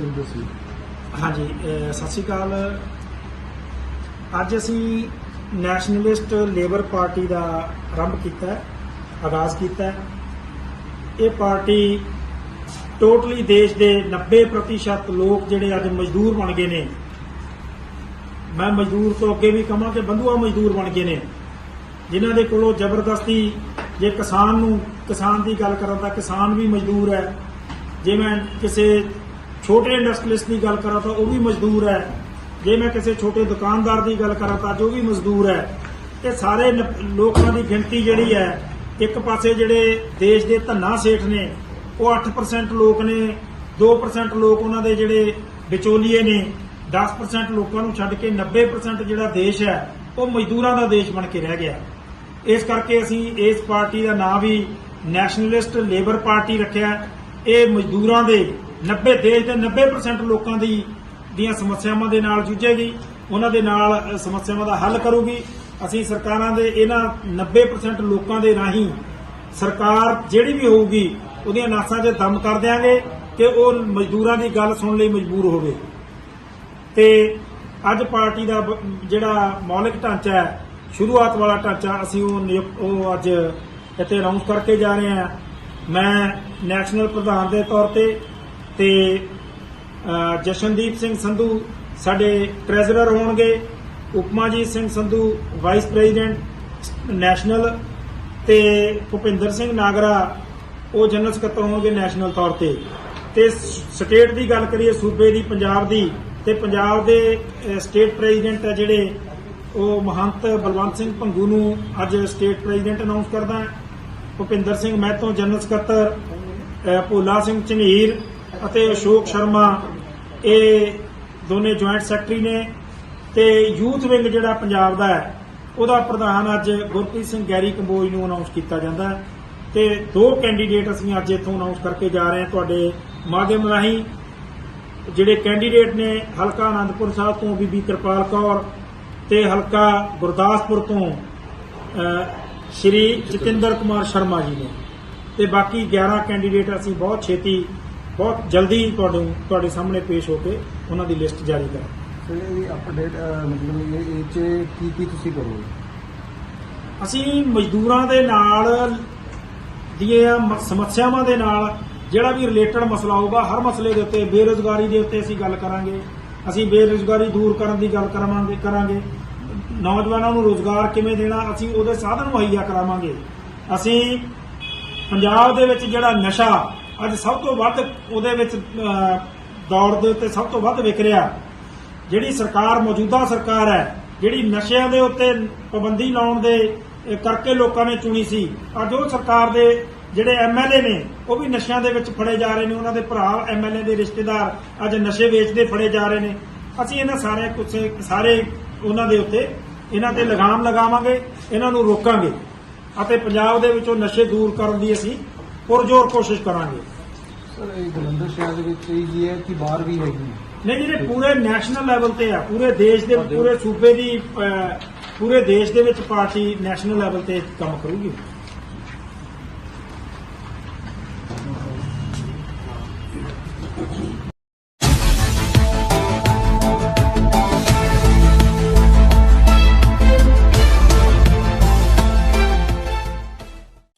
ਸੁਵਿਧਾ ਸੀ। ਹਾਂਜੀ, ਅਹ, ਸਤਿ ਸ਼੍ਰੀ ਅਕਾਲ। ਅੱਜ ਅਸੀਂ ਨੈਸ਼ਨਲਿਸਟ ਲੇਬਰ ਪਾਰਟੀ ਦਾ ਆਰੰਭ ਕੀਤਾ ਹੈ, ਆਗਾਜ਼ ਕੀਤਾ ਹੈ। ਇਹ ਪਾਰਟੀ ਟੋਟਲੀ ਦੇਸ਼ ਦੇ 90% ਲੋਕ ਜਿਹੜੇ ਅੱਜ ਮਜ਼ਦੂਰ ਬਣ ਗਏ ਨੇ। ਮੈਂ ਮਜ਼ਦੂਰ ਤੋਂ ਅੱਗੇ ਵੀ ਕਹਾਂ ਕਿ ਬੰਧੂਆ ਮਜ਼ਦੂਰ ਬਣ ਗਏ ਨੇ। ਜਿਨ੍ਹਾਂ ਦੇ ਕੋਲੋਂ ਜ਼ਬਰਦਸਤੀ ਜੇ ਕਿਸਾਨ ਨੂੰ, ਕਿਸਾਨ ਦੀ ਗੱਲ ਕਰਾਂ ਤਾਂ ਕਿਸਾਨ ਵੀ ਮਜ਼ਦੂਰ ਹੈ। ਜੇ ਮੈਂ ਕਿਸੇ ਛੋਟੇ ਇੰਡਸਟਰੀਲਿਸਟ ਦੀ ਗੱਲ ਕਰਾਂ ਤਾਂ ਉਹ ਵੀ ਮਜ਼ਦੂਰ ਹੈ। ਜੇ ਮੈਂ ਕਿਸੇ ਛੋਟੇ ਦੁਕਾਨਦਾਰ ਦੀ ਗੱਲ ਕਰਾਂ ਤਾਂ ਜੋ ਵੀ ਮਜ਼ਦੂਰ ਹੈ। ਇਹ ਸਾਰੇ ਲੋਕਾਂ ਦੀ ਗਿਣਤੀ ਜਿਹੜੀ ਹੈ, ਇੱਕ ਪਾਸੇ ਜਿਹੜੇ ਦੇਸ਼ ਦੇ ਧੰਨਾ ਸੇਠ ਨੇ, ਉਹ 8% ਲੋਕ ਨੇ 2% ਲੋਕ ਉਹਨਾਂ ਦੇ ਜਿਹੜੇ ਵਿਚੋਲੀਏ ਨੇ 10% ਲੋਕਾਂ ਨੂੰ ਛੱਡ ਕੇ 90% ਜਿਹੜਾ ਦੇਸ਼ ਹੈ, ਉਹ ਮਜ਼ਦੂਰਾਂ ਦਾ ਦੇਸ਼ ਬਣ ਕੇ ਰਹਿ ਗਿਆ। ਇਸ ਕਰਕੇ ਅਸੀਂ ਇਸ ਪਾਰਟੀ ਦਾ ਨਾਮ ਵੀ ਨੈਸ਼ਨਲਿਸਟ ਲੇਬਰ ਪਾਰਟੀ ਰੱਖਿਆ। ਇਹ ਮਜ਼ਦੂਰਾਂ ਦੇ 90 ਦੇਸ਼ ਦੇ 90% ਲੋਕਾਂ ਦੀ, ਦੀਆਂ ਸਮੱਸਿਆਵਾਂ ਦੇ ਨਾਲ ਜੂਝੇਗੀ। ਉਹਨਾਂ ਦੇ ਨਾਲ ਸਮੱਸਿਆਵਾਂ ਦਾ ਹੱਲ ਕਰੂਗੀ। ਅਸੀਂ ਸਰਕਾਰਾਂ ਦੇ, ਇਹਨਾਂ 90% ਲੋਕਾਂ ਦੇ ਰਾਹੀਂ ਸਰਕਾਰ ਜਿਹੜੀ ਵੀ ਹੋਊਗੀ, ਉਹਦੀਆਂ ਨਾਸਾਂ 'ਚ ਦਮ ਕਰ ਦਿਆਂਗੇ ਕਿ ਉਹ ਮਜ਼ਦੂਰਾਂ ਦੀ ਗੱਲ ਸੁਣਨ ਲਈ ਮਜਬੂਰ ਹੋਵੇ। ਤੇ ਅੱਜ ਪਾਰਟੀ ਦਾ ਜਿਹੜਾ ਮੌਲਿਕ ਢਾਂਚਾ ਹੈ, ਸ਼ੁਰੂਆਤ ਵਾਲਾ ਢਾਂਚਾ ਅਸੀਂ ਉਹ ਉਹ ਅੱਜ ਇੱਥੇ ਅਨਾਉਂਸ ਕਰਕੇ ਜਾ ਰਹੇ ਹਾਂ। ਮੈਂ ਨੈਸ਼ਨਲ ਪ੍ਰਧਾਨ ਦੇ ਤੌਰ ਤੇ ਤੇ ਜਸ਼ਨਦੀਪ ਸਿੰਘ ਸੰਧੂ ਸਾਡੇ ਟ੍ਰੈਜ਼ਰਰ ਹੋਣਗੇ, Upmajit Singh Sandhu vice president, national ਤੇ ਭੁਪਿੰਦਰ ਸਿੰਘ ਨਾਗਰਾ, ਉਹ ਜਨਰਲ ਸਕੱਤਰ ਹੋਣਗੇ ਨੈਸ਼ਨਲ ਤੌਰ ਤੇ। ਤੇ ਸਟੇਟ ਦੀ ਗੱਲ ਕਰੀਏ, ਸੂਬੇ ਦੀ, ਪੰਜਾਬ ਦੀ, ਤੇ ਪੰਜਾਬ ਦੇ ਸਟੇਟ ਪ੍ਰੈਜ਼ੀਡੈਂਟ ਆ ਜਿਹੜੇ, ਉਹ ਮਹੰਤ ਬਲਵੰਤ ਸਿੰਘ ਭੰਗੂ ਨੂੰ ਅੱਜ ਸਟੇਟ ਪ੍ਰੈਜ਼ੀਡੈਂਟ ਅਨਾਉਂਸ ਕਰਦਾ ਭੁਪਿੰਦਰ ਸਿੰਘ ਮਹਿਤੋਂ ਜਨਰਲ ਸਕੱਤਰ ਭੋਲਾ ਸਿੰਘ ਝਨੀਰ ਅਤੇ ਅਸ਼ੋਕ ਸ਼ਰਮਾ, ਇਹ ਦੋਨੇ ਜੁਆਇੰਟ ਸੈਕਟਰੀ ਨੇ ਤੇ ਯੂਥ ਵਿੰਗ ਜਿਹੜਾ ਪੰਜਾਬ ਦਾ ਹੈ, ਉਹਦਾ ਪ੍ਰਧਾਨ ਅੱਜ ਗੁਰਪ੍ਰੀਤ ਸਿੰਘ ਗੈਰੀ ਕੰਬੋਜ ਨੂੰ ਅਨਾਉਂਸ ਕੀਤਾ ਜਾਂਦਾ ਹੈ ਤੇ ਦੋ ਕੈਂਡੀਡੇਟ ਅਸੀਂ ਅੱਜ ਇੱਥੋਂ ਅਨਾਉਂਸ ਕਰਕੇ ਜਾ ਰਹੇ ਹਾਂ ਤੁਹਾਡੇ ਮਾਧਿਅਮ ਰਾਹੀਂ। ਜਿਹੜੇ ਕੈਂਡੀਡੇਟ ਨੇ ਹਲਕਾ ਆਨੰਦਪੁਰ ਸਾਹਿਬ ਤੋਂ ਬੀਬੀ ਕਿਰਪਾਲ ਕੌਰ ਤੇ ਹਲਕਾ ਗੁਰਦਾਸਪੁਰ ਤੋਂ ਸ਼੍ਰੀ ਜਤਿੰਦਰ ਕੁਮਾਰ ਸ਼ਰਮਾ ਜੀ ਨੇ। ਤੇ ਬਾਕੀ 11 ਕੈਂਡੀਡੇਟ ਅਸੀਂ ਬਹੁਤ ਛੇਤੀ ਬਹੁਤ ਜਲਦੀ ਤੁਹਾਨੂੰ ਤੁਹਾਡੇ ਸਾਹਮਣੇ ਪੇਸ਼ ਹੋ ਕੇ ਉਹਨਾਂ ਦੀ ਲਿਸਟ ਜਾਰੀ ਕਰਾਂਗੇ ਸਰ ਇਹਦੀ ਅਪਡੇਟ ਮਤਲਬ ਇਹ ਇਹ 'ਚ ਕੀ ਕੀ ਤੁਸੀਂ ਕਰੋਗੇ? ਅਸੀਂ ਮਜ਼ਦੂਰਾਂ ਦੇ ਨਾਲ ਦੀਆਂ ਮ- ਸਮੱਸਿਆਵਾਂ ਦੇ ਨਾਲ ਜਿਹੜਾ ਵੀ ਰਿਲੇਟਡ ਮਸਲਾ ਹੋਊਗਾ ਹਰ ਮਸਲੇ ਦੇ ਉੱਤੇ ਬੇਰੋਜ਼ਗਾਰੀ ਦੇ ਉੱਤੇ ਅਸੀਂ ਗੱਲ ਕਰਾਂਗੇ। ਅਸੀਂ ਬੇਰੋਜ਼ਗਾਰੀ ਦੂਰ ਕਰਨ ਦੀ ਗੱਲ ਕਰਾਂਗੇ ਕਰਾਂਗੇ। ਨੌਜਵਾਨਾਂ ਨੂੰ ਰੋਜ਼ਗਾਰ ਕਿਵੇਂ ਦੇਣਾ ਅਸੀਂ ਉਹਦੇ ਸਾਧਨ ਮੁਹੱਈਆ ਕਰਾਵਾਂਗੇ। ਅਸੀਂ ਪੰਜਾਬ ਦੇ ਵਿੱਚ ਜਿਹੜਾ ਨਸ਼ਾ ਅੱਜ ਸਭ ਤੋਂ ਵੱਧ ਉਹਦੇ ਵਿੱਚ ਅਹ, ਦੌੜ ਦੇ ਉੱਤੇ ਸਭ ਤੋਂ ਵੱਧ ਵਿਕ ਰਿਹਾ। ਜਿਹੜੀ ਸਰਕਾਰ ਮੌਜੂਦਾ ਸਰਕਾਰ ਹੈ ਜਿਹੜੀ ਨਸ਼ਿਆਂ ਦੇ ਉੱਤੇ ਪਾਬੰਦੀ ਲਾਉਣ ਦੇ ਕਰਕੇ ਲੋਕਾਂ ਨੇ ਚੁਣੀ ਸੀ ਅੱਜ ਉਹ ਸਰਕਾਰ ਦੇ ਜਿਹੜੇ ਐਮਐਲਏ ਨੇ ਉਹ ਵੀ ਨਸ਼ਿਆਂ ਦੇ ਵਿੱਚ ਫੜੇ ਜਾ ਰਹੇ ਨੇ। ਉਹਨਾਂ ਦੇ ਭਰਾ ਐਮਐਲਏ ਦੇ ਰਿਸ਼ਤੇਦਾਰ ਅੱਜ ਨਸ਼ੇ ਵੇਚਦੇ ਫੜੇ ਜਾ ਰਹੇ ਨੇ। ਅਸੀਂ ਇਹਨਾਂ ਸਾਰੇ ਕੁਛ ਸਾਰੇ ਉਹਨਾਂ ਦੇ ਉੱਤੇ ਇਹਨਾਂ ਤੇ ਲਗਾਮ ਲਗਾਵਾਂਗੇ ਇਹਨਾਂ ਨੂੰ ਰੋਕਾਂਗੇ। ਅਤੇ ਪੰਜਾਬ ਦੇ ਵਿੱਚੋਂ ਨਸ਼ੇ ਦੂਰ ਕਰਨ ਦੀ ਅਸੀਂ ਪੁਰਜ਼ੋਰ ਕੋਸ਼ਿਸ਼ ਕਰਾਂਗੇ ਸਰ ਇਹ ਜਲੰਧਰ ਸ਼ਹਿਰ ਦੇ ਵਿੱਚ ਹੀ ਜੀ ਹੈ ਕਿ ਬਾਹਰ ਵੀ ਹੈਗੀ ਹੈ? ਨਹੀਂ ਜਿਹੜੇ ਪੂਰੇ ਨੈਸ਼ਨਲ ਲੈਵਲ ਤੇ ਆ ਪੂਰੇ ਦੇਸ਼ ਦੇ ਪੂਰੇ ਸੂਬੇ ਦੀ ਅਹ, ਪੂਰੇ ਦੇਸ਼ ਦੇ ਵਿੱਚ ਪਾਰਟੀ ਨੈਸ਼ਨਲ ਲੈਵਲ ਤੇ ਕੰਮ ਕਰੂਗੀ